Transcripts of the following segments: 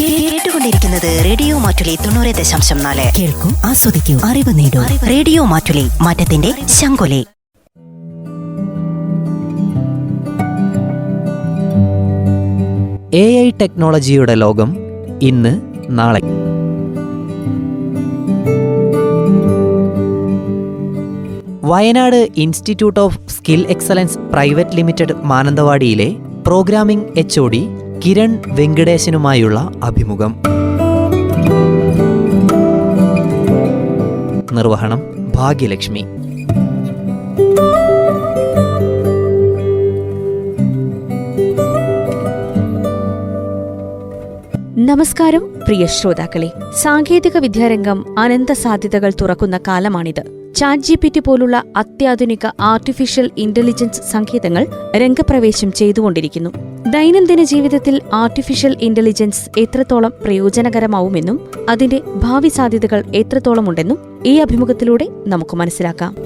കേട്ടുകൊണ്ടിരിക്കുന്നത് റേഡിയോ മാറ്റുലി തൊണ്ണൂറ് ദശാംശം നാല്. കേൾക്കൂ ആസ്വദിക്കൂ അറിവ് നേടൂ. റേഡിയോ മാറ്റുലി മാറ്റത്തിന്റെ ശങ്കൊലി എ ഐ ടെക്നോളജിയുടെ ലോകം ഇന്ന് നാളെ. Wayanad institute of skill excellence private limited മാനന്തവാടിയിലെ programming H O D Kiran വെങ്കടേശനുമായുള്ള അഭിമുഖം. നിർവഹണം ഭാഗ്യലക്ഷ്മി. നമസ്കാരം പ്രിയ ശ്രോതാക്കളെ. സാങ്കേതിക വിദ്യാരംഗം അനന്ത സാധ്യതകൾ തുറക്കുന്ന കാലമാണിത്. ചാറ്റ് ജി പി ടി പോലുള്ള അത്യാധുനിക ആർട്ടിഫിഷ്യൽ ഇന്റലിജൻസ് സങ്കേതങ്ങൾ രംഗപ്രവേശം ചെയ്തുകൊണ്ടിരിക്കുന്നു. ദൈനംദിന ജീവിതത്തിൽ ആർട്ടിഫിഷ്യൽ ഇന്റലിജൻസ് എത്രത്തോളം പ്രയോജനകരമാവുമെന്നും അതിന്റെ ഭാവി സാധ്യതകൾ എത്രത്തോളമുണ്ടെന്നും ഈ അഭിമുഖത്തിലൂടെ നമുക്ക് മനസ്സിലാക്കാം.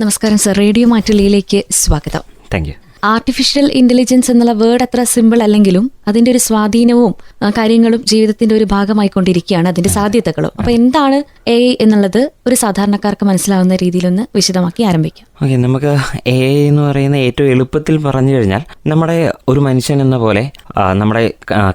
നമസ്കാരം സർ. റേഡിയോ മാറ്റുലിയിലേക്ക് സ്വാഗതം. താങ്ക് യു ആർട്ടിഫിഷ്യൽ ഇന്റലിജൻസ് എന്നുള്ള വേർഡ് അത്ര സിമ്പിൾ അല്ലെങ്കിലും അതിന്റെ ഒരു സ്വാധീനവും കാര്യങ്ങളും ജീവിതത്തിന്റെ ഒരു ഭാഗമായിക്കൊണ്ടിരിക്കുകയാണ് അതിന്റെ സാധ്യതകളും. അപ്പൊ എന്താണ് എ എന്നുള്ളത് ഒരു സാധാരണക്കാർക്ക് മനസ്സിലാവുന്ന രീതിയിലൊന്ന് വിശദമാക്കി ആരംഭിക്കാം. ഓക്കെ നമുക്ക് എ എന്ന് പറയുന്ന ഏറ്റവും എളുപ്പത്തിൽ പറഞ്ഞു കഴിഞ്ഞാൽ നമ്മുടെ ഒരു മനുഷ്യൻ എന്ന പോലെ നമ്മുടെ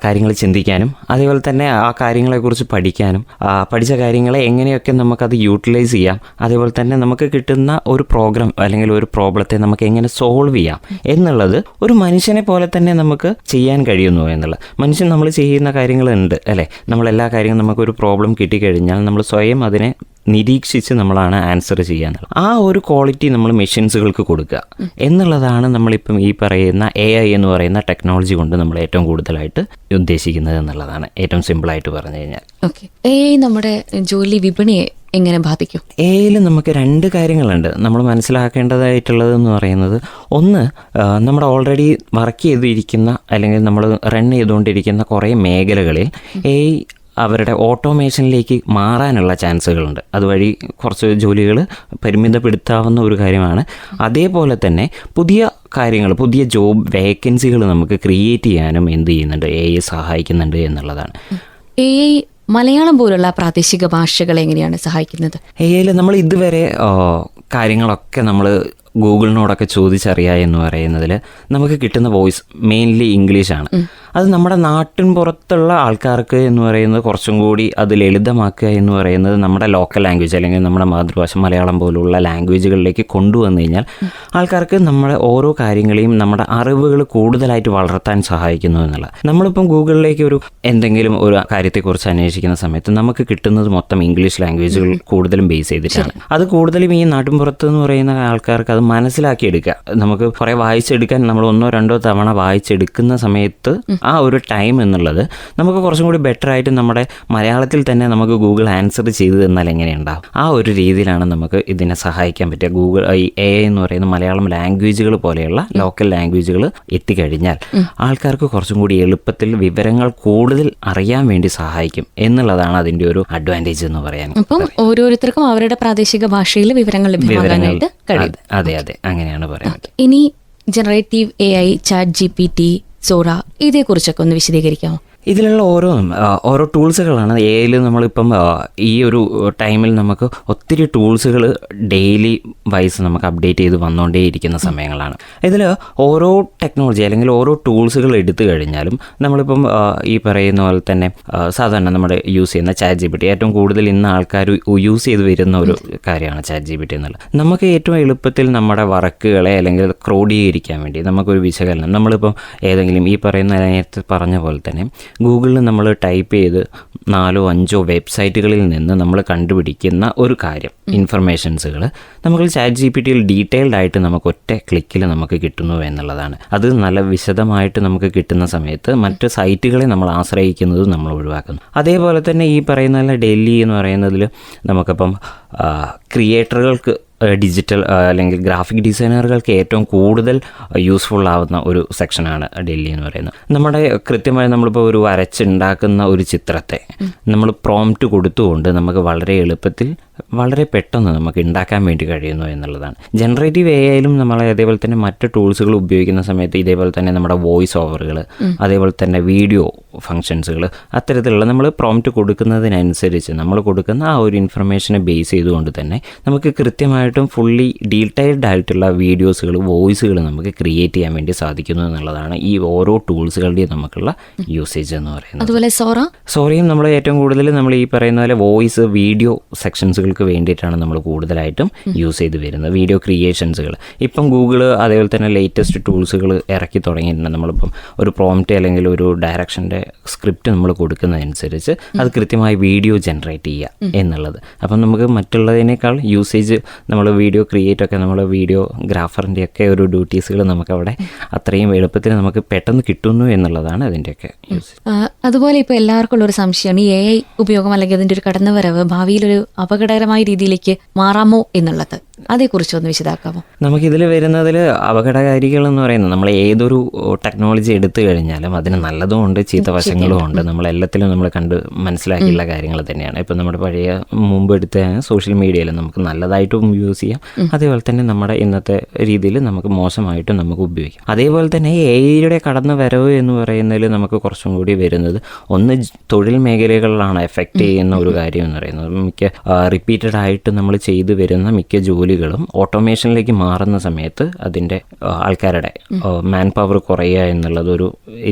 കാര്യങ്ങൾ ചിന്തിക്കാനും അതേപോലെ തന്നെ ആ കാര്യങ്ങളെക്കുറിച്ച് പഠിക്കാനും പഠിച്ച കാര്യങ്ങളെ എങ്ങനെയൊക്കെ നമുക്കത് യൂട്ടിലൈസ് ചെയ്യാം അതേപോലെ തന്നെ നമുക്ക് കിട്ടുന്ന ഒരു പ്രോഗ്രാം അല്ലെങ്കിൽ ഒരു പ്രോബ്ലത്തെ നമുക്ക് എങ്ങനെ സോൾവ് ചെയ്യാം എന്നുള്ളത് ഒരു മനുഷ്യനെ പോലെ തന്നെ നമുക്ക് ചെയ്യാൻ കഴിയുന്നു എന്നുള്ളത്. മനുഷ്യൻ നമ്മൾ ചെയ്യുന്ന കാര്യങ്ങളുണ്ട് അല്ലേ? നമ്മളെല്ലാ കാര്യങ്ങളും നമുക്കൊരു പ്രോബ്ലം കിട്ടിക്കഴിഞ്ഞാൽ നമ്മൾ സ്വയം അതിനെ നിരീക്ഷിച്ച് നമ്മളാണ് ആൻസർ ചെയ്യാന്നുള്ളത് ആ ഒരു ക്വാളിറ്റി നമ്മൾ മെഷീൻസുകൾക്ക് കൊടുക്കുക. എന്നുള്ളതാണ് നമ്മളിപ്പം ഈ പറയുന്ന എ ഐ എന്ന് പറയുന്ന ടെക്നോളജി കൊണ്ട് നമ്മൾ ഏറ്റവും കൂടുതലായിട്ട് ഉദ്ദേശിക്കുന്നത് എന്നുള്ളതാണ്. ഏറ്റവും സിമ്പിളായിട്ട് പറഞ്ഞു കഴിഞ്ഞാൽ. ഓക്കെ എ നമ്മുടെ ജോലി വിപണിയെ എങ്ങനെ ബാധിക്കും? എയിൽ നമുക്ക് രണ്ട് കാര്യങ്ങളുണ്ട്. നമ്മൾ മനസ്സിലാക്കേണ്ടതായിട്ടുള്ളത് എന്ന് പറയുന്നത് ഒന്ന് നമ്മൾ നമ്മുടെ ഓൾറെഡി വർക്ക് ചെയ്തിരിക്കുന്ന അല്ലെങ്കിൽ നമ്മൾ റൺ ചെയ്തുകൊണ്ടിരിക്കുന്ന കുറേ മേഖലകളിൽ എ അവരുടെ ഓട്ടോമേഷനിലേക്ക് മാറാനുള്ള ചാൻസുകളുണ്ട്. അതുവഴി കുറച്ച് ജോലികൾ പരിമിതപ്പെടുത്താവുന്ന ഒരു കാര്യമാണ്. അതേപോലെ തന്നെ പുതിയ കാര്യങ്ങൾ പുതിയ ജോബ് വേക്കൻസികൾ നമുക്ക് ക്രിയേറ്റ് ചെയ്യാനും എന്ത് ചെയ്യുന്നുണ്ട്? എ ഐ സഹായിക്കുന്നുണ്ട് എന്നുള്ളതാണ്. എ ഐ മലയാളം പോലുള്ള പ്രാദേശിക ഭാഷകളെ എങ്ങനെയാണ് സഹായിക്കുന്നത്? എ ഐയിൽ നമ്മൾ ഇതുവരെ കാര്യങ്ങളൊക്കെ നമ്മൾ ഗൂഗിളിനോടൊക്കെ ചോദിച്ചറിയുക എന്ന് പറയുന്നതിൽ നമുക്ക് കിട്ടുന്ന വോയിസ് മെയിൻലി ഇംഗ്ലീഷാണ്. അത് നമ്മുടെ നാട്ടിൻ പുറത്തുള്ള ആൾക്കാർക്ക് എന്ന് പറയുന്നത് കുറച്ചും കൂടി അത് ലളിതമാക്കുക എന്ന് പറയുന്നത് നമ്മുടെ ലോക്കൽ ലാംഗ്വേജ് അല്ലെങ്കിൽ നമ്മുടെ മാതൃഭാഷ മലയാളം പോലുള്ള ലാംഗ്വേജുകളിലേക്ക് കൊണ്ടുവന്നു കഴിഞ്ഞാൽ ആൾക്കാർക്ക് നമ്മുടെ ഓരോ കാര്യങ്ങളെയും നമ്മുടെ അറിവുകൾ കൂടുതലായിട്ട് വളർത്താൻ സഹായിക്കുന്നു എന്നുള്ളത്. നമ്മളിപ്പം ഗൂഗിളിലേക്ക് ഒരു എന്തെങ്കിലും ഒരു കാര്യത്തെക്കുറിച്ച് അന്വേഷിക്കുന്ന സമയത്ത് നമുക്ക് കിട്ടുന്നത് മൊത്തം ഇംഗ്ലീഷ് ലാംഗ്വേജുകൾ കൂടുതലും ബേസ് ചെയ്തിട്ടാണ്. അത് കൂടുതലും ഈ നാട്ടിൻപുറത്ത് എന്ന് പറയുന്ന ആൾക്കാർക്ക് അത് മനസ്സിലാക്കിയെടുക്കുക. നമുക്ക് കുറേ വായിച്ചെടുക്കാൻ നമ്മൾ ഒന്നോ രണ്ടോ തവണ വായിച്ചെടുക്കുന്ന സമയത്ത് ആ ഒരു ടൈം എന്നുള്ളത് നമുക്ക് കുറച്ചും കൂടി ബെറ്റർ ആയിട്ട് നമ്മുടെ മലയാളത്തിൽ തന്നെ നമുക്ക് ഗൂഗിൾ ആൻസർ ചെയ്തു തന്നാൽ എങ്ങനെയുണ്ടാവും? ആ ഒരു രീതിയിലാണ് നമുക്ക് ഇതിനെ സഹായിക്കാൻ പറ്റുക. ഗൂഗിൾ ഈ എ എന്ന് പറയുന്ന മലയാളം ലാംഗ്വേജുകൾ പോലെയുള്ള ലോക്കൽ ലാംഗ്വേജുകൾ എത്തിക്കഴിഞ്ഞാൽ ആൾക്കാർക്ക് കുറച്ചും കൂടി എളുപ്പത്തിൽ വിവരങ്ങൾ കൂടുതൽ അറിയാൻ വേണ്ടി സഹായിക്കും എന്നുള്ളതാണ് അതിന്റെ ഒരു അഡ്വാന്റേജ് എന്ന് പറയാൻ അപ്പം ഓരോരുത്തർക്കും അവരുടെ പ്രാദേശിക ഭാഷയിൽ വിവരങ്ങൾ ലഭ്യമാകാനായിട്ട് കഴിയും. അതെ, അതെ അങ്ങനെയാണ് പറയുന്നത്. ഇനി generative A I chat G P T Sora ഇതേക്കുറിച്ചൊക്കെ ഒന്ന് വിശദീകരിക്കാമോ? ഇതിലുള്ള ഓരോ ഓരോ ടൂൾസുകളാണ് എയിൽ നമ്മളിപ്പം ആ, ഈ ഒരു ടൈമിൽ നമുക്ക് ഒത്തിരി ടൂൾസുകൾ ഡെയിലി വൈസ് നമുക്ക് അപ്ഡേറ്റ് ചെയ്ത് വന്നുകൊണ്ടേയിരിക്കുന്ന സമയങ്ങളാണ്. ഇതിൽ ഓരോ ടെക്നോളജി അല്ലെങ്കിൽ ഓരോ ടൂൾസുകൾ എടുത്തു കഴിഞ്ഞാലും നമ്മളിപ്പം ഈ പറയുന്ന പോലെ തന്നെ സാധാരണ നമ്മുടെ യൂസ് ചെയ്യുന്ന ചാറ്റ് ജി ബി ടി ഏറ്റവും കൂടുതൽ ഇന്ന് ആൾക്കാർ യൂസ് ചെയ്ത് വരുന്ന ഒരു കാര്യമാണ് ചാറ്റ് ജി ബി ടി എന്നുള്ളത്. നമുക്ക് ഏറ്റവും എളുപ്പത്തിൽ നമ്മുടെ വർക്കുകളെ അല്ലെങ്കിൽ ക്രോഡീകരിക്കാൻ വേണ്ടി നമുക്കൊരു വിശകലനം നമ്മളിപ്പം ഏതെങ്കിലും ഈ പറയുന്ന നേരത്തെ പറഞ്ഞ പോലെ തന്നെ ഗൂഗിളിൽ നമ്മൾ ടൈപ്പ് ചെയ്ത് നാലോ അഞ്ചോ വെബ്സൈറ്റുകളിൽ നിന്ന് നമ്മൾ കണ്ടുപിടിക്കുന്ന ഒരു കാര്യം ഇൻഫർമേഷൻസുകൾ നമുക്ക് ചാറ്റ് ജി പി ടിയിൽ ഡീറ്റെയിൽഡ് ആയിട്ട് നമുക്ക് ഒറ്റ ക്ലിക്കിൽ നമുക്ക് കിട്ടുന്നു എന്നുള്ളതാണ്. അത് നല്ല വിശദമായിട്ട് നമുക്ക് കിട്ടുന്ന സമയത്ത് മറ്റ് സൈറ്റുകളെ നമ്മൾ ആശ്രയിക്കുന്നത് നമ്മൾ ഒഴിവാക്കുന്നു. അതേപോലെ തന്നെ ഈ പറയുന്ന ഡൽഹി എന്ന് പറയുന്നതിൽ നമുക്കിപ്പം ക്രിയേറ്ററുകൾക്ക് ഡിജിറ്റൽ അല്ലെങ്കിൽ ഗ്രാഫിക് ഡിസൈനറുകൾക്ക് ഏറ്റവും കൂടുതൽ യൂസ്ഫുൾ ആവുന്ന ഒരു സെക്ഷനാണ് ഡെല്ലി എന്ന് പറയുന്നത്. നമ്മുടെ കൃത്യമായി നമ്മളിപ്പോൾ ഒരു വരച്ചുണ്ടാക്കുന്ന ഒരു ചിത്രത്തെ നമ്മൾ പ്രോംപ്റ്റ് കൊടുത്തുകൊണ്ട് നമുക്ക് വളരെ എളുപ്പത്തിൽ വളരെ പെട്ടെന്ന് നമുക്ക് ഉണ്ടാക്കാൻ വേണ്ടി കഴിയുന്നു എന്നുള്ളതാണ്. ജനറേറ്റീവ് എ ആയാലും നമ്മൾ അതേപോലെ തന്നെ മറ്റ് ടൂൾസുകൾ ഉപയോഗിക്കുന്ന സമയത്ത് ഇതേപോലെ തന്നെ നമ്മുടെ വോയിസ് ഓവറുകൾ അതേപോലെ തന്നെ വീഡിയോ ഫങ്ഷൻസുകൾ അത്തരത്തിലുള്ള നമ്മൾ പ്രോംപ്റ്റ് കൊടുക്കുന്നതിനനുസരിച്ച് നമ്മൾ കൊടുക്കുന്ന ആ ഒരു ഇൻഫർമേഷനെ ബേസ് ചെയ്തുകൊണ്ട് തന്നെ നമുക്ക് കൃത്യമായിട്ടും ഫുള്ളി ഡീറ്റെയിൽഡ് ആയിട്ടുള്ള വീഡിയോസുകൾ വോയിസുകൾ നമുക്ക് ക്രിയേറ്റ് ചെയ്യാൻ വേണ്ടി സാധിക്കുന്നു എന്നുള്ളതാണ് ഈ ഓരോ ടൂൾസുകളുടെയും നമുക്കുള്ള യൂസേജ് എന്ന് പറയുന്നത്. അതുപോലെ സോറ? സോറയും നമ്മൾ ഏറ്റവും കൂടുതൽ നമ്മൾ ഈ പറയുന്ന പോലെ വോയിസ് വീഡിയോ സെക്ഷൻസുകൾക്ക് വേണ്ടിയിട്ടാണ് നമ്മൾ കൂടുതലായിട്ടും യൂസ് ചെയ്ത് വരുന്നത്. വീഡിയോ ക്രിയേഷൻസുകൾ ഇപ്പം ഗൂഗിൾ അതേപോലെ തന്നെ ലേറ്റസ്റ്റ് ടൂൾസുകൾ ഇറക്കി തുടങ്ങിയിട്ടുണ്ട്. നമ്മളിപ്പം ഒരു പ്രോംപ്റ്റ് അല്ലെങ്കിൽ ഒരു ഡയറക്ഷന്റെ സ്ക്രിപ്റ്റ് നമ്മൾ കൊടുക്കുന്നതനുസരിച്ച് അത് കൃത്യമായി വീഡിയോ ജനറേറ്റ് ചെയ്യുക എന്നുള്ളത്. അപ്പം നമുക്ക് മറ്റുള്ളതിനേക്കാൾ യൂസേജ് നമ്മൾ വീഡിയോ ക്രിയേറ്റ് ഒക്കെ നമ്മൾ വീഡിയോ ഗ്രാഫറിന്റെ ഒക്കെ ഒരു ഡ്യൂട്ടീസുകൾ നമുക്കവിടെ അത്രയും എളുപ്പത്തിൽ നമുക്ക് പെട്ടെന്ന് കിട്ടുന്നു എന്നുള്ളതാണ് അതിന്റെയൊക്കെ അതുപോലെ ഇപ്പോൾ എല്ലാവർക്കും ഉള്ള ഒരു സംശയമാണ് ഈ എ ഐ ഉപയോഗം അല്ലെങ്കിൽ അതിന്റെ ഒരു കടന്നുവരവ് ഭാവിയിലൊരു അപകടകരമായ രീതിയിലേക്ക് മാറാമോ എന്നുള്ളത്? അതേക്കുറിച്ച് ഒന്ന് വിശദാക്കാമോ? നമുക്കിതിൽ വരുന്നതിൽ അപകടകാരികൾ എന്ന് പറയുന്നത് നമ്മൾ ഏതൊരു ടെക്നോളജി എടുത്തു കഴിഞ്ഞാലും അതിന് നല്ലതും ഉണ്ട് ചീത്ത വശങ്ങളും ഉണ്ട്. നമ്മളെല്ലാത്തിലും നമ്മൾ കണ്ട് മനസ്സിലാക്കിയുള്ള കാര്യങ്ങൾ തന്നെയാണ്. ഇപ്പം നമ്മുടെ പഴയ മുമ്പ് എടുത്ത സോഷ്യൽ മീഡിയയിൽ നമുക്ക് നല്ലതായിട്ടും യൂസ് ചെയ്യാം. അതേപോലെ തന്നെ നമ്മുടെ ഇന്നത്തെ രീതിയിൽ നമുക്ക് മോശമായിട്ടും നമുക്ക് ഉപയോഗിക്കാം. അതേപോലെ തന്നെ എ ഐയുടെ കടന്നു വരവ് എന്ന് പറയുന്നതിൽ നമുക്ക് കുറച്ചും കൂടി വരുന്നത് ഒന്ന് തൊഴിൽ മേഖലകളിലാണ് എഫക്റ്റ് ചെയ്യുന്ന ഒരു കാര്യം എന്ന് പറയുന്നത്. മിക്ക റിപ്പീറ്റഡ് ആയിട്ട് നമ്മൾ ചെയ്തു വരുന്ന മിക്ക ജോലികളും ഓട്ടോമേഷനിലേക്ക് മാറുന്ന സമയത്ത് അതിന്റെ ആൾക്കാരുടെ മാൻ പവർ കുറയുക എന്നുള്ളത് ഒരു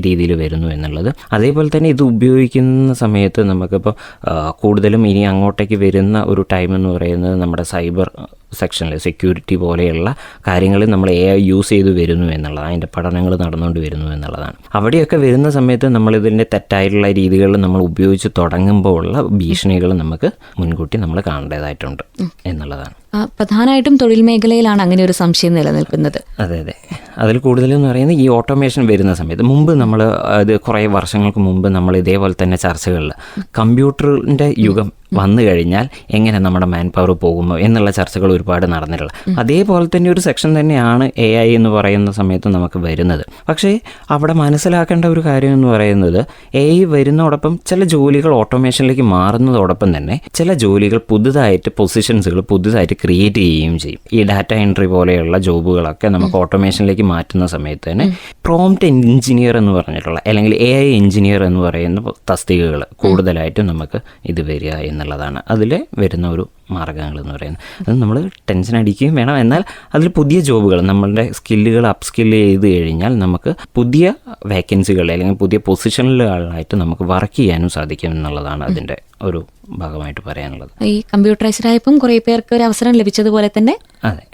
രീതിയിൽ വരുന്നു എന്നുള്ളത്. അതേപോലെ തന്നെ ഇത് ഉപയോഗിക്കുന്ന സമയത്ത് നമുക്കിപ്പോൾ കൂടുതലും ഇനി അങ്ങോട്ടേക്ക് വരുന്ന ഒരു ടൈം എന്ന് പറയുന്നത് നമ്മുടെ സൈബർ സെക്ഷനിൽ സെക്യൂരിറ്റി പോലെയുള്ള കാര്യങ്ങൾ നമ്മൾ എ ഐ യൂസ് ചെയ്ത് വരുന്നു എന്നുള്ളതാണ്. അതിന്റെ പഠനങ്ങൾ നടന്നുകൊണ്ട് വരുന്നു എന്നുള്ളതാണ്. അവിടെയൊക്കെ വരുന്ന സമയത്ത് നമ്മളിതിന്റെ തെറ്റായിട്ടുള്ള രീതികൾ നമ്മൾ ഉപയോഗിച്ച് തുടങ്ങുമ്പോൾ ഉള്ള ഭീഷണികൾ നമുക്ക് മുൻകൂട്ടി നമ്മൾ കാണേണ്ടതായിട്ടുണ്ട് എന്നുള്ളതാണ്. പ്രധാനമായിട്ടും തൊഴിൽ മേഖലയിലാണ് അങ്ങനെ ഒരു സംശയം നിലനിൽക്കുന്നത്. അതെ അതെ. അതിൽ കൂടുതലെന്ന് പറയുന്നത് ഈ ഓട്ടോമേഷൻ വരുന്ന സമയത്ത് മുമ്പ് നമ്മൾ അത് കുറേ വർഷങ്ങൾക്ക് മുമ്പ് നമ്മൾ ഇതേപോലെ തന്നെ ചർച്ചകളിൽ കമ്പ്യൂട്ടറിന്റെ യുഗം വന്നു കഴിഞ്ഞാൽ എങ്ങനെ നമ്മുടെ മാൻ പവർ പോകുമോ എന്നുള്ള ചർച്ചകൾ ഒരുപാട് നടന്നിട്ടുള്ളത് അതേപോലെ തന്നെ ഒരു സെക്ഷൻ തന്നെയാണ് എ ഐ എന്ന് പറയുന്ന സമയത്ത് നമുക്ക് വരുന്നത്. പക്ഷേ അവിടെ മനസ്സിലാക്കേണ്ട ഒരു കാര്യം എന്ന് പറയുന്നത് എ ഐ വരുന്നതോടൊപ്പം ചില ജോലികൾ ഓട്ടോമേഷനിലേക്ക് മാറുന്നതോടൊപ്പം തന്നെ ചില ജോലികൾ പുതുതായിട്ട് പൊസിഷൻസുകൾ പുതുതായിട്ട് ക്രിയേറ്റ് ചെയ്യുകയും ചെയ്യും. ഈ ഡാറ്റ എൻട്രി പോലെയുള്ള ജോബുകളൊക്കെ നമുക്ക് ഓട്ടോമേഷനിലേക്ക് മാറ്റുന്ന സമയത്ത് തന്നെ പ്രോംപ്റ്റ് എഞ്ചിനീയർ എന്ന് പറഞ്ഞിട്ടുള്ള അല്ലെങ്കിൽ എ ഐ എഞ്ചിനീയർ എന്ന് പറയുന്ന തസ്തികകൾ കൂടുതലായിട്ടും നമുക്ക് ഇത് വരിക എന്നുള്ളതാണ് അതിൽ വരുന്ന ഒരു മാർഗങ്ങൾ എന്ന് പറയുന്നത്. അത് നമ്മൾ ടെൻഷൻ അടിക്കുകയും വേണം. എന്നാൽ അതിൽ പുതിയ ജോബുകൾ നമ്മളുടെ സ്കില്ലുകൾ അപ്പ് സ്കില്ല് ചെയ്ത് കഴിഞ്ഞാൽ നമുക്ക് പുതിയ വേക്കൻസികൾ അല്ലെങ്കിൽ പുതിയ പൊസിഷനിലുകളായിട്ട് നമുക്ക് വർക്ക് ചെയ്യാനും സാധിക്കും എന്നുള്ളതാണ് അതിന്റെ ഒരു ഭാഗമായിട്ട് പറയാനുള്ളത്. ഈ കമ്പ്യൂട്ടറൈസ്ഡ് ആയപ്പം കുറേ പേർക്ക് ഒരു അവസരം ലഭിച്ചതുപോലെ തന്നെ അതെ.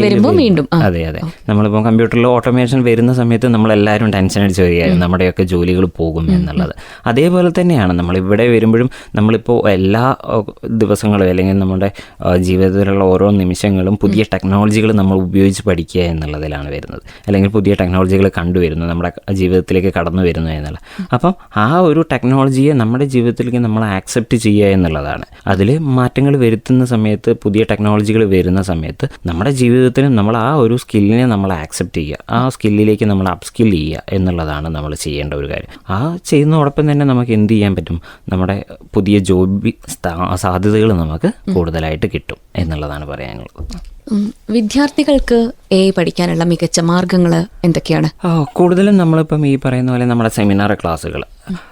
വരുമ്പോൾ വീണ്ടും. അതെ അതെ. നമ്മളിപ്പോൾ കമ്പ്യൂട്ടറിൽ ഓട്ടോമേഷൻ വരുന്ന സമയത്ത് നമ്മളെല്ലാവരും ടെൻഷൻ അടിച്ച് വരികയായിരുന്നു നമ്മുടെയൊക്കെ ജോലികൾ പോകും എന്നുള്ളത്. അതേപോലെ തന്നെയാണ് നമ്മളിവിടെ വരുമ്പോഴും നമ്മളിപ്പോൾ എല്ലാ ദിവസങ്ങളും അല്ലെങ്കിൽ നമ്മുടെ ജീവിതത്തിലുള്ള ഓരോ നിമിഷങ്ങളും പുതിയ ടെക്നോളജികൾ നമ്മൾ ഉപയോഗിച്ച് പഠിക്കുക എന്നുള്ളതിലാണ് വരുന്നത്. അല്ലെങ്കിൽ പുതിയ ടെക്നോളജികൾ കണ്ടുവരുന്നു നമ്മുടെ ജീവിതത്തിലേക്ക് കടന്നു വരുന്നു എന്നുള്ളത് അപ്പം ആ ഒരു ടെക്നോളജിയെ നമ്മുടെ ജീവിതത്തിലേക്ക് നമ്മൾ ആക്സെപ്റ്റ് ചെയ്യുക എന്നുള്ളതാണ്. അതിൽ മാറ്റങ്ങൾ വരുത്തുന്ന സമയത്ത് പുതിയ ടെക്നോളജികൾ വരുന്ന സമയത്ത് നമ്മുടെ ജീവിതത്തിൽ നമ്മൾ ആ ഒരു സ്കില്ലിനെ നമ്മൾ ആക്സെപ്റ്റ് ചെയ്യുക. ആ സ്കില്ലിലേക്ക് നമ്മൾ അപ്സ്കിൽ ചെയ്യുക എന്നുള്ളതാണ് നമ്മൾ ചെയ്യേണ്ട ഒരു കാര്യം. ആ ചെയ്യുന്നതോടൊപ്പം തന്നെ നമുക്ക് എന്ത് ചെയ്യാൻ പറ്റും? നമ്മുടെ പുതിയ ജോബി സാധ്യതകൾ നമുക്ക് കൂടുതലായിട്ട് കിട്ടും എന്നുള്ളതാണ് പറയാനുള്ളത്. വിദ്യാർത്ഥികൾക്ക് എ പഠിക്കാനുള്ള മികച്ച മാർഗങ്ങൾ എന്തൊക്കെയാണ്? കൂടുതലും നമ്മളിപ്പം ഈ പറയുന്ന പോലെ നമ്മുടെ സെമിനാർ ക്ലാസ്സുകൾ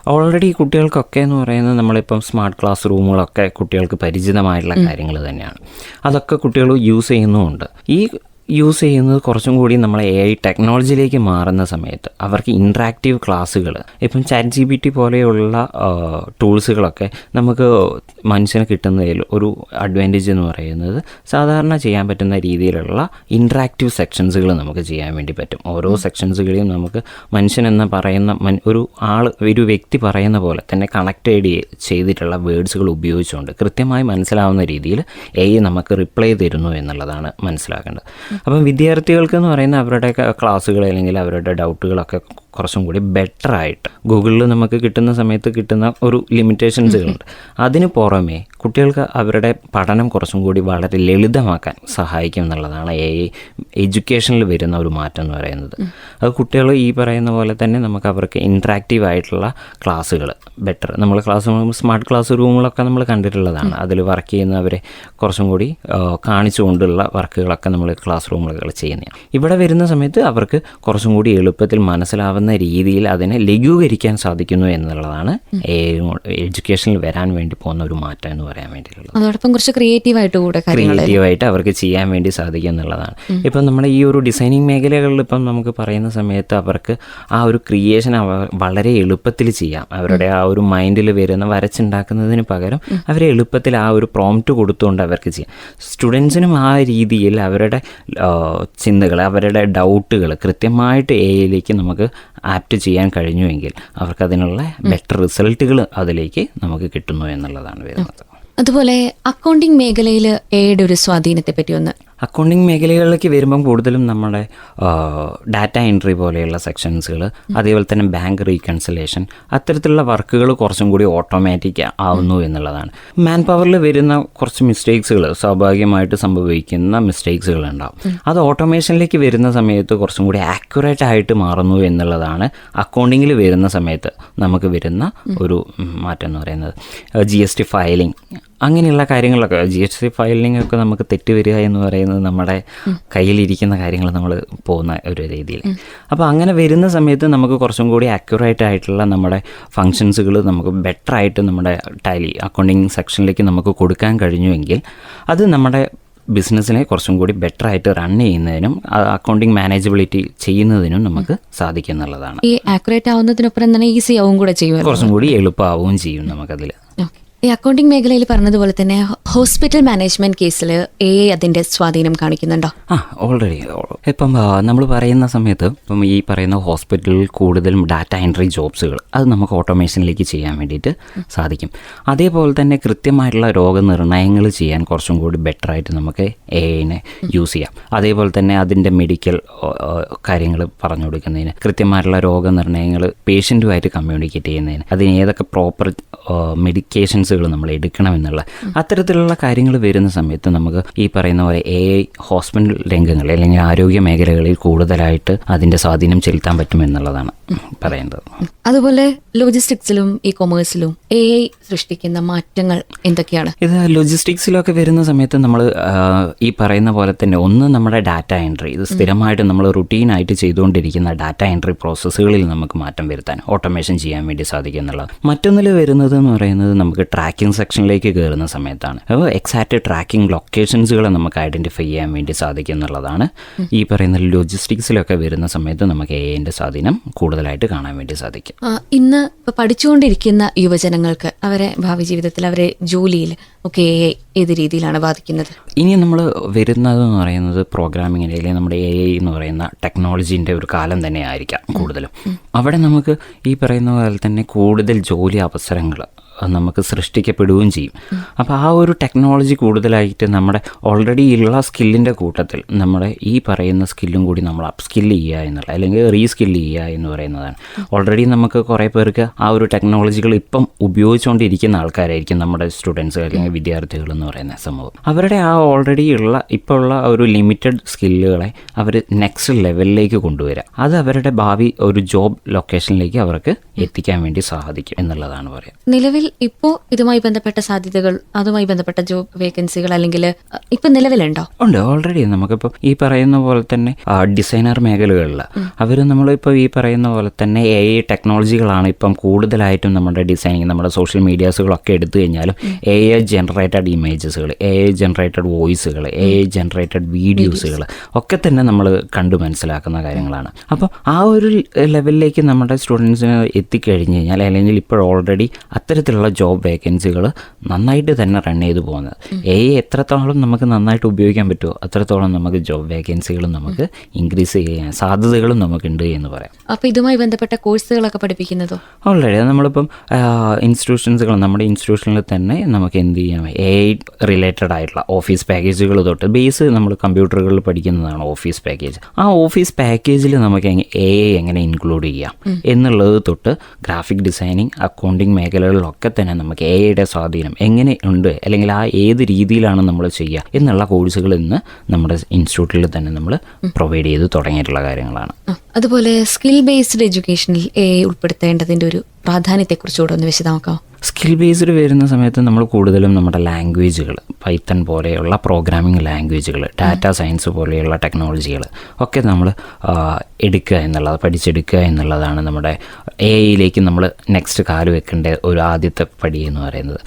ഓൾറെഡി കുട്ടികൾക്കൊക്കെ എന്ന് പറയുന്നത് നമ്മളിപ്പം സ്മാർട്ട് ക്ലാസ് റൂമുകളൊക്കെ കുട്ടികൾക്ക് പരിചിതമായിട്ടുള്ള കാര്യങ്ങൾ തന്നെയാണ്. അതൊക്കെ കുട്ടികൾ യൂസ് ചെയ്യുന്നുമുണ്ട്. ഈ യൂസ് ചെയ്യുന്നത് കുറച്ചും കൂടി നമ്മൾ എ ഐ ടെക്നോളജിയിലേക്ക് മാറുന്ന സമയത്ത് അവർക്ക് ഇൻട്രാക്റ്റീവ് ക്ലാസ്സുകൾ ഇപ്പം ചാറ്റ് ജി ബി ടി പോലെയുള്ള ടൂൾസുകളൊക്കെ നമുക്ക് മനുഷ്യന് കിട്ടുന്നതിൽ ഒരു അഡ്വാന്റേജ് എന്ന് പറയുന്നത് സാധാരണ ചെയ്യാൻ പറ്റുന്ന രീതിയിലുള്ള ഇൻട്രാക്റ്റീവ് സെക്ഷൻസുകൾ നമുക്ക് ചെയ്യാൻ വേണ്ടി പറ്റും. ഓരോ സെക്ഷൻസുകളെയും നമുക്ക് മനുഷ്യൻ എന്ന് പറയുന്ന ഒരു ആൾ ഒരു വ്യക്തി പറയുന്ന പോലെ തന്നെ കണക്റ്റഡ് ചെയ്തിട്ടുള്ള വേർഡ്സുകൾ ഉപയോഗിച്ചുകൊണ്ട് കൃത്യമായി മനസ്സിലാവുന്ന രീതിയിൽ എ നമുക്ക് റിപ്ലൈ തരുന്നു എന്നുള്ളതാണ് മനസ്സിലാക്കേണ്ടത്. അപ്പം വിദ്യാർത്ഥികൾക്ക് എന്ന് പറയുന്ന അവരുടെ ക്ലാസ്സുകൾ അല്ലെങ്കിൽ അവരുടെ ഡൗട്ടുകളൊക്കെ കുറച്ചും കൂടി ബെറ്റർ ആയിട്ട്. ഗൂഗിളിൽ നമുക്ക് കിട്ടുന്ന സമയത്ത് കിട്ടുന്ന ഒരു ലിമിറ്റേഷൻസുകളുണ്ട് അതിന് പുറമേ കുട്ടികൾക്ക് അവരുടെ പഠനം കുറച്ചും കൂടി വളരെ ലളിതമാക്കാൻ സഹായിക്കും എന്നുള്ളതാണ് എ എഡ്യൂക്കേഷനിൽ വരുന്ന ഒരു മാറ്റം എന്ന് പറയുന്നത്. അത് കുട്ടികൾ ഈ പറയുന്ന പോലെ തന്നെ നമുക്ക് അവർക്ക് ഇൻട്രാക്റ്റീവ് ആയിട്ടുള്ള ക്ലാസ്സുകൾ ബെറ്റർ നമ്മൾ ക്ലാസ് സ്മാർട്ട് ക്ലാസ് റൂമുകളൊക്കെ നമ്മൾ കണ്ടിട്ടുള്ളതാണ്. അതിൽ വർക്ക് ചെയ്യുന്നവരെ കുറച്ചും കൂടി കാണിച്ചുകൊണ്ടുള്ള വർക്കുകളൊക്കെ നമ്മൾ ക്ലാസ് റൂമുകൾ ചെയ്യുന്നതാണ്. ഇവിടെ വരുന്ന സമയത്ത് അവർക്ക് കുറച്ചും കൂടി എളുപ്പത്തിൽ മനസ്സിലാവുന്ന രീതിയിൽ അതിനെ ലഘൂകരിക്കാൻ സാധിക്കുന്നു എന്നുള്ളതാണ് എഡ്യൂക്കേഷനിൽ വരാൻ വേണ്ടി പോകുന്ന ഒരു മാറ്റം എന്ന് പറയാൻ വേണ്ടിയിട്ടുള്ളത്. അതോടൊപ്പം കുറച്ച് ക്രിയേറ്റീവ് ആയിട്ട് കൂടെ ക്രിയേറ്റീവായിട്ട് അവർക്ക് ചെയ്യാൻ വേണ്ടി സാധിക്കും എന്നുള്ളതാണ്. ഇപ്പം നമ്മുടെ ഈ ഒരു ഡിസൈനിങ് മേഖലകളിൽ ഇപ്പം നമുക്ക് പറയുന്ന സമയത്ത് അവർക്ക് ആ ഒരു ക്രിയേഷൻ വളരെ എളുപ്പത്തിൽ ചെയ്യാം. അവരുടെ ആ ഒരു മൈൻഡിൽ വരുന്ന വരച്ചുണ്ടാക്കുന്നതിന് പകരം അവരെ എളുപ്പത്തിൽ ആ ഒരു പ്രോംപ്റ്റ് കൊടുത്തുകൊണ്ട് അവർക്ക് ചെയ്യാം. സ്റ്റുഡൻസിനും ആ രീതിയിൽ അവരുടെ ചിന്തകൾ അവരുടെ ഡൗട്ടുകൾ കൃത്യമായിട്ട് എയിലേക്ക് നമുക്ക് ആപ്റ്റ് ചെയ്യാൻ കഴിഞ്ഞുവെങ്കിൽ അവർക്ക് അതിനുള്ള ബെറ്റർ റിസൾട്ടുകൾ അതിലേക്ക് നമുക്ക് കിട്ടുന്നു എന്നുള്ളതാണ് വരുന്നത് അതുപോലെ അക്കൗണ്ടിംഗ് മേഖലയിൽ എയുടെ ഒരു സ്വാധീനത്തെ പറ്റി ഒന്ന് അക്കൗണ്ടിങ് മേഖലകളിലേക്ക് വരുമ്പം കൂടുതലും നമ്മുടെ ഡാറ്റ എൻട്രി പോലെയുള്ള സെക്ഷൻസുകൾ അതേപോലെ തന്നെ ബാങ്ക് റീകൺസിലേഷൻ അത്തരത്തിലുള്ള വർക്കുകൾ കുറച്ചും കൂടി ഓട്ടോമാറ്റിക് ആവുന്നു എന്നുള്ളതാണ്. മാൻ പവറിൽ വരുന്ന കുറച്ച് മിസ്റ്റേക്സുകൾ സ്വാഭാവികമായിട്ട് സംഭവിക്കുന്ന മിസ്റ്റേക്സുകൾ ഉണ്ടാവും അത് ഓട്ടോമേഷനിലേക്ക് വരുന്ന സമയത്ത് കുറച്ചും കൂടി ആക്യുറേറ്റ് ആയിട്ട് മാറുന്നു എന്നുള്ളതാണ് അക്കൗണ്ടിങ്ങിൽ വരുന്ന സമയത്ത് നമുക്ക് വരുന്ന ഒരു മാറ്റം എന്ന് പറയുന്നത്. ജി എസ് ടി ഫയലിംഗ് അങ്ങനെയുള്ള കാര്യങ്ങളൊക്കെ ജി എസ് ടി ഫയലിംഗ് ഒക്കെ നമുക്ക് തെറ്റ് വരിക എന്ന് പറയുന്നത് നമ്മുടെ കയ്യിലിരിക്കുന്ന കാര്യങ്ങൾ നമ്മൾ പോകുന്ന ഒരു രീതിയിൽ. അപ്പോൾ അങ്ങനെ വരുന്ന സമയത്ത് നമുക്ക് കുറച്ചും കൂടി ആക്യുറേറ്റ് ആയിട്ടുള്ള നമ്മുടെ ഫങ്ഷൻസുകൾ നമുക്ക് ബെറ്റർ ആയിട്ട് നമ്മുടെ ടാലി അക്കൗണ്ടിങ് സെക്ഷനിലേക്ക് നമുക്ക് കൊടുക്കാൻ കഴിഞ്ഞുവെങ്കിൽ അത് നമ്മുടെ ബിസിനസ്സിനെ കുറച്ചും കൂടി ബെറ്റർ ആയിട്ട് റൺ ചെയ്യുന്നതിനും അക്കൗണ്ടിങ് മാനേജബിലിറ്റി ചെയ്യുന്നതിനും നമുക്ക് സാധിക്കും എന്നുള്ളതാണ് ഈ ആക്യുറേറ്റ് ആവുന്നതിനൊപ്പം തന്നെ ഈസി ആവും കൂടെ ചെയ്യും കുറച്ചും കൂടി എളുപ്പമാവുകയും ചെയ്യും നമുക്കതിൽ ഓക്കേ. ഈ അക്കൗണ്ടിംഗ് മേഖലയിൽ പറഞ്ഞതുപോലെ തന്നെ ഹോസ്പിറ്റൽ മാനേജ്മെന്റ് കേസിൽ എ അതിന്റെ സ്വാധീനം കാണിക്കുന്നുണ്ടോ? ആ ഓൾറെഡി ഇപ്പം നമ്മൾ പറയുന്ന സമയത്ത് ഇപ്പം ഈ പറയുന്ന ഹോസ്പിറ്റലിൽ കൂടുതലും ഡാറ്റ എൻട്രി ജോബ്സുകൾ അത് നമുക്ക് ഓട്ടോമേഷനിലേക്ക് ചെയ്യാൻ വേണ്ടിയിട്ട് സാധിക്കും. അതേപോലെ തന്നെ കൃത്യമായിട്ടുള്ള രോഗനിർണയങ്ങൾ ചെയ്യാൻ കുറച്ചും കൂടി ബെറ്റർ ആയിട്ട് നമുക്ക് എ ഐനെ യൂസ് ചെയ്യാം. അതേപോലെ തന്നെ അതിന്റെ മെഡിക്കൽ കാര്യങ്ങൾ പറഞ്ഞു കൊടുക്കുന്നതിന് കൃത്യമായിട്ടുള്ള രോഗനിർണയങ്ങൾ പേഷ്യന്റുമായിട്ട് കമ്മ്യൂണിക്കേറ്റ് ചെയ്യുന്നതിന് അതിന് ഏതൊക്കെ പ്രോപ്പർ മെഡിക്കേഷൻസുകൾ നമ്മൾ എടുക്കണമെന്നുള്ള അത്തരത്തിലുള്ള കാര്യങ്ങൾ വരുന്ന സമയത്ത് നമുക്ക് ഈ പറയുന്ന പോലെ എ ഐ ഹോസ്പിറ്റൽ രംഗങ്ങളിൽ അല്ലെങ്കിൽ ആരോഗ്യ മേഖലകളിൽ കൂടുതലായിട്ട് അതിന്റെ സ്വാധീനം ചെലുത്താൻ പറ്റുമെന്നുള്ളതാണ് പറയുന്നത്. അതുപോലെ ലോജിസ്റ്റിക്സിലും ഇ കൊമേഴ്സിലും എ ഐ സൃഷ്ടിക്കുന്ന മാറ്റങ്ങൾ എന്തൊക്കെയാണ്? ഇത് ലോജിസ്റ്റിക്സിലൊക്കെ വരുന്ന സമയത്ത് നമ്മൾ ഈ പറയുന്ന പോലെ തന്നെ ഒന്ന് നമ്മുടെ ഡാറ്റ എൻട്രി ഇത് സ്ഥിരമായിട്ട് നമ്മൾ റുട്ടീനായിട്ട് ചെയ്തുകൊണ്ടിരിക്കുന്ന ഡാറ്റ എൻട്രി പ്രോസസ്സുകളിൽ നമുക്ക് മാറ്റം വരുത്താൻ ഓട്ടോമേഷൻ ചെയ്യാൻ വേണ്ടി സാധിക്കും എന്നുള്ളത് മറ്റൊന്നിൽ വരുന്നത് എന്ന് പറയുന്നത് നമുക്ക് ട്രാക്കിംഗ് സെക്ഷനിലേക്ക് കയറുന്ന സമയത്താണ്. അപ്പോൾ എക്സാക്റ്റ് ട്രാക്കിംഗ് ലൊക്കേഷൻസുകളെ നമുക്ക് ഐഡന്റിഫൈ ചെയ്യാൻ വേണ്ടി സാധിക്കും എന്നുള്ളതാണ്. ഈ പറയുന്ന ലോജിസ്റ്റിക്സിലൊക്കെ വരുന്ന സമയത്ത് നമുക്ക് എ ഐന്റെ സ്വാധീനം കൂടുതലായിട്ട് കാണാൻ വേണ്ടി സാധിക്കും. ഇന്ന് ഇപ്പോൾ പഠിച്ചുകൊണ്ടിരിക്കുന്ന യുവജനങ്ങൾക്ക് അവരെ ഭാവി ജീവിതത്തിൽ അവരെ ജോലിയിൽ ഒക്കെ ഏത് രീതിയിലാണ് ബാധിക്കുന്നത്? ഇനി നമ്മൾ വരുന്നത് എന്ന് പറയുന്നത് പ്രോഗ്രാമിങ്ങിന്റെ അല്ലെങ്കിൽ നമ്മുടെ എ ഐ എന്ന് പറയുന്ന ടെക്നോളജീന്റെ ഒരു കാലം തന്നെ ആയിരിക്കാം കൂടുതലും. അവിടെ നമുക്ക് ഈ പറയുന്ന പോലെ തന്നെ കൂടുതൽ ജോലി അവസരങ്ങൾ നമുക്ക് സൃഷ്ടിക്കപ്പെടുകയും ചെയ്യും. അപ്പോൾ ആ ഒരു ടെക്നോളജി കൂടുതലായിട്ട് നമ്മുടെ ഓൾറെഡി ഉള്ള സ്കില്ലിന്റെ കൂട്ടത്തിൽ നമ്മുടെ ഈ പറയുന്ന സ്കില്ലും കൂടി നമ്മൾ അപ് സ്കില്ല് ചെയ്യുക എന്നുള്ള അല്ലെങ്കിൽ റീസ്കില്ല് ചെയ്യുക എന്ന് പറയുന്നതാണ്. ഓൾറെഡി നമുക്ക് കുറേ പേർക്ക് ആ ഒരു ടെക്നോളജികൾ ഇപ്പം ഉപയോഗിച്ചുകൊണ്ടിരിക്കുന്ന ആൾക്കാരായിരിക്കും നമ്മുടെ സ്റ്റുഡൻസ് അല്ലെങ്കിൽ വിദ്യാർത്ഥികൾ എന്ന് പറയുന്ന സമൂഹം. അവരുടെ ആ ഓൾറെഡി ഉള്ള ഇപ്പോൾ ഉള്ള ഒരു ലിമിറ്റഡ് സ്കില്ലുകളെ അവർ നെക്സ്റ്റ് ലെവലിലേക്ക് കൊണ്ടുവരിക അത് അവരുടെ ഭാവി ഒരു ജോബ് ലൊക്കേഷനിലേക്ക് അവർക്ക് എത്തിക്കാൻ വേണ്ടി സാധിക്കും എന്നുള്ളതാണ് പറയുക നിലവിൽ ഇപ്പോ ഇതുമായി ബന്ധപ്പെട്ട സാധ്യതകൾ അതുമായി ബന്ധപ്പെട്ട ജോബ് വേക്കൻസികൾ അല്ലെങ്കിൽ ഇപ്പൊ നിലവിലുണ്ടോ? ഉണ്ട്. ഓൾറെഡി നമുക്കിപ്പോൾ ഈ പറയുന്ന പോലെ തന്നെ ഡിസൈനർ മേഖലകളിൽ അവർ നമ്മളിപ്പോൾ ഈ പറയുന്ന പോലെ തന്നെ എ ഐ ടെക്നോളജികളാണ് ഇപ്പം കൂടുതലായിട്ടും നമ്മുടെ ഡിസൈനിങ് നമ്മുടെ സോഷ്യൽ മീഡിയാസുകളൊക്കെ എടുത്തു കഴിഞ്ഞാലും എ ഐ ജനറേറ്റഡ് ഇമേജസുകൾ എ ഐ ജനറേറ്റഡ് വോയിസുകൾ എ ഐ ജനറേറ്റഡ് വീഡിയോസുകൾ ഒക്കെ തന്നെ നമ്മൾ കണ്ടു മനസ്സിലാക്കുന്ന കാര്യങ്ങളാണ്. അപ്പോൾ ആ ഒരു ലെവലിലേക്ക് നമ്മുടെ സ്റ്റുഡൻസിന് എത്തിക്കഴിഞ്ഞ് കഴിഞ്ഞാൽ അല്ലെങ്കിൽ ഇപ്പോൾ ഓൾറെഡി അത്തരത്തിലുള്ള രീതിയിലുള്ള ജോബ് വേക്കൻസികൾ നന്നായിട്ട് തന്നെ റൺ ചെയ്ത് പോകുന്നത്. എ എത്രത്തോളം നമുക്ക് നന്നായിട്ട് ഉപയോഗിക്കാൻ പറ്റുമോ അത്രത്തോളം നമുക്ക് ജോബ് വേക്കൻസികളും നമുക്ക് ഇൻക്രീസ് ചെയ്യാൻ സാധ്യതകളും നമുക്കുണ്ട് എന്ന് പറയാം. അപ്പോൾ ഇതുമായി ബന്ധപ്പെട്ട കോഴ്സുകളൊക്കെ പഠിപ്പിക്കുന്നതോ? ഓൾറെഡി നമ്മളിപ്പം ഇൻസ്റ്റിറ്റ്യൂഷൻസുകൾ നമ്മുടെ ഇൻസ്റ്റിറ്റ്യൂഷനിൽ തന്നെ നമുക്ക് എന്ത് ചെയ്യാം? എ റിലേറ്റഡ് ആയിട്ടുള്ള ഓഫീസ് പാക്കേജുകൾ തൊട്ട് ബേസ് നമ്മൾ കമ്പ്യൂട്ടറുകളിൽ പഠിക്കുന്നതാണ് ഓഫീസ് പാക്കേജ് ആ ഓഫീസ് പാക്കേജിൽ നമുക്ക് എ എങ്ങനെ ഇൻക്ലൂഡ് ചെയ്യാം? എന്നുള്ളത് തൊട്ട് ഗ്രാഫിക് ഡിസൈനിങ് അക്കൗണ്ടിങ് മേഖലകളിലൊക്കെ തന്നെ നമുക്ക് എ ഐയുടെ സ്വാധീനം എങ്ങനെ ഉണ്ട്? അല്ലെങ്കിൽ ആ ഏത് രീതിയിലാണ് നമ്മൾ ചെയ്യുക എന്നുള്ള കോഴ്സുകൾ ഇന്ന് നമ്മുടെ ഇൻസ്റ്റിറ്റ്യൂട്ടിൽ തന്നെ നമ്മൾ പ്രൊവൈഡ് ചെയ്ത് തുടങ്ങിയിട്ടുള്ള കാര്യങ്ങളാണ്. അതുപോലെ സ്കിൽ ബേസ്ഡ് എഡ്യൂക്കേഷനിൽ എ ഉൾപ്പെടുത്തേണ്ടതിന്റെ ഒരു പ്രാധാന്യത്തെക്കുറിച്ച് കൂടെ ഒന്ന് വിശദമാക്കാം സ്കിൽ ബേസ്ഡ് വരുന്ന സമയത്ത് നമ്മൾ കൂടുതലും നമ്മുടെ ലാംഗ്വേജുകൾ പൈത്തൺ പോലെയുള്ള പ്രോഗ്രാമിംഗ് ലാംഗ്വേജുകൾ ഡാറ്റ സയൻസ് പോലെയുള്ള ടെക്നോളജികൾ ഒക്കെ നമ്മൾ എടുക്കുക എന്നുള്ളത് പഠിച്ചെടുക്കുക എന്നുള്ളതാണ് നമ്മുടെ എ ഐയിലേക്ക് നമ്മൾ നെക്സ്റ്റ് കാൽ വെക്കേണ്ട ഒരു ആദ്യത്തെ പടി എന്ന് പറയുന്നത്.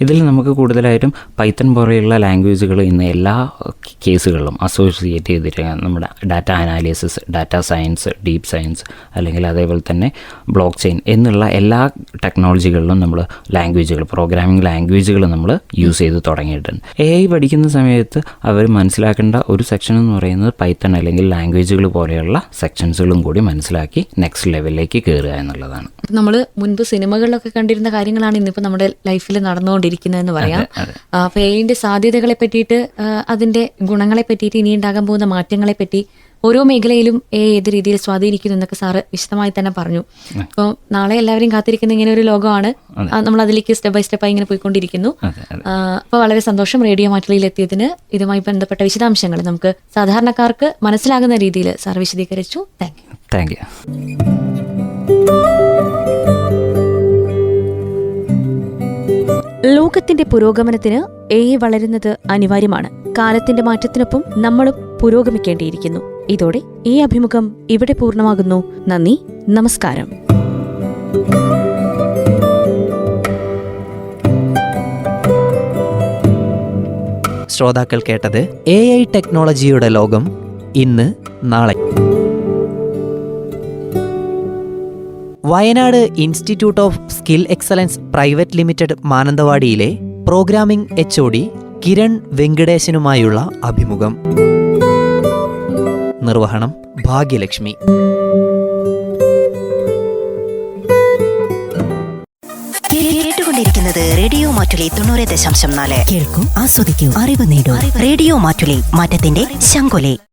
ഇതിൽ നമുക്ക് കൂടുതലായിട്ടും പൈത്തൺ പോലെയുള്ള ലാംഗ്വേജുകൾ ഇന്ന് എല്ലാ കേസുകളിലും അസോസിയേറ്റ് ചെയ്തിരിക്കുക നമ്മുടെ data analysis data science deep science അല്ലെങ്കിൽ അതേപോലെ തന്നെ ബ്ലോക്ക് ചെയിൻ എന്നുള്ള എല്ലാ ടെക്നോളജികളിലും നമ്മൾ ലാംഗ്വേജുകൾ പ്രോഗ്രാമിംഗ് ലാംഗ്വേജുകൾ നമ്മൾ യൂസ് ചെയ്ത് തുടങ്ങിയിട്ടുണ്ട്. എ ഐ പഠിക്കുന്ന സമയത്ത് അവർ മനസ്സിലാക്കേണ്ട ഒരു സെക്ഷൻ എന്ന് പറയുന്നത് പൈത്തൺ അല്ലെങ്കിൽ ലാംഗ്വേജുകൾ പോലെയുള്ള സെക്ഷൻസുകളും കൂടി മനസ്സിലാക്കി നെക്സ്റ്റ് ലെവലിലേക്ക് കയറുക എന്നുള്ളതാണ്. നമ്മൾ മുൻപ് സിനിമകളിലൊക്കെ കണ്ടിരുന്ന കാര്യങ്ങളാണ് ഇന്നിപ്പോൾ നമ്മുടെ ലൈഫിൽ നടന്നുകൊണ്ടിരിക്കുന്നതെന്ന് പറയാം. അപ്പോൾ എ ഐന്റെ സാധ്യതകളെ പറ്റിയിട്ട് അതിന്റെ ഗുണങ്ങളെ പറ്റിയിട്ട് ഇനി ഉണ്ടാകാൻ പോകുന്ന മാറ്റങ്ങളെ പറ്റി ഓരോ മേഖലയിലും എ ഏത് രീതിയിൽ സ്വാധീനിക്കുന്നു എന്നൊക്കെ സാറ് വിശദമായി തന്നെ പറഞ്ഞു. അപ്പോൾ നാളെ എല്ലാവരും കാത്തിരിക്കുന്ന ഇങ്ങനെ ഒരു ലോകമാണ്. നമ്മൾ അതിലേക്ക് സ്റ്റെപ്പ് ബൈ സ്റ്റെപ്പായി ഇങ്ങനെ പോയിക്കൊണ്ടിരിക്കുന്നു. അപ്പോൾ വളരെ സന്തോഷം റേഡിയോ മാറ്റലിൽ എത്തിയതിന് ഇതുമായി ബന്ധപ്പെട്ട വിശദാംശങ്ങൾ നമുക്ക് സാധാരണക്കാർക്ക് മനസ്സിലാകുന്ന രീതിയിൽ സാർ വിശദീകരിച്ചു. താങ്ക് യു താങ്ക് യു ലോകത്തിന്റെ പുരോഗമനത്തിന് എ വളരുന്നത് അനിവാര്യമാണ്. കാലത്തിന്റെ മാറ്റത്തിനൊപ്പം നമ്മളും പുരോഗമിക്കേണ്ടിയിരിക്കുന്നു. ഇതോടെ ഈ അഭിമുഖം ഇവിടെ പൂർണമാകുന്നു. നന്ദി നമസ്കാരം. ശ്രോതാക്കൾ കേട്ടത് എ ഐ ടെക്നോളജിയുടെ ലോകം ഇന്ന് നാളെ. Wayanad institute of skill excellence private limited മാനന്തവാടിയിലെ programming H O D Kiran വെങ്കടേശനുമായുള്ള അഭിമുഖം. നിർവഹണം ഭാഗ്യലക്ഷ്മി. കേട്ടുകൊണ്ടിരിക്കുന്നത് റേഡിയോ മാറ്റുലി തൊണ്ണൂറ് ദശാംശം നാല്. കേൾക്കൂ ആസ്വദിക്കൂ അറിവ് നേടൂ. റേഡിയോ മാറ്റുലി മാറ്റത്തിന്റെ ശങ്കൊലി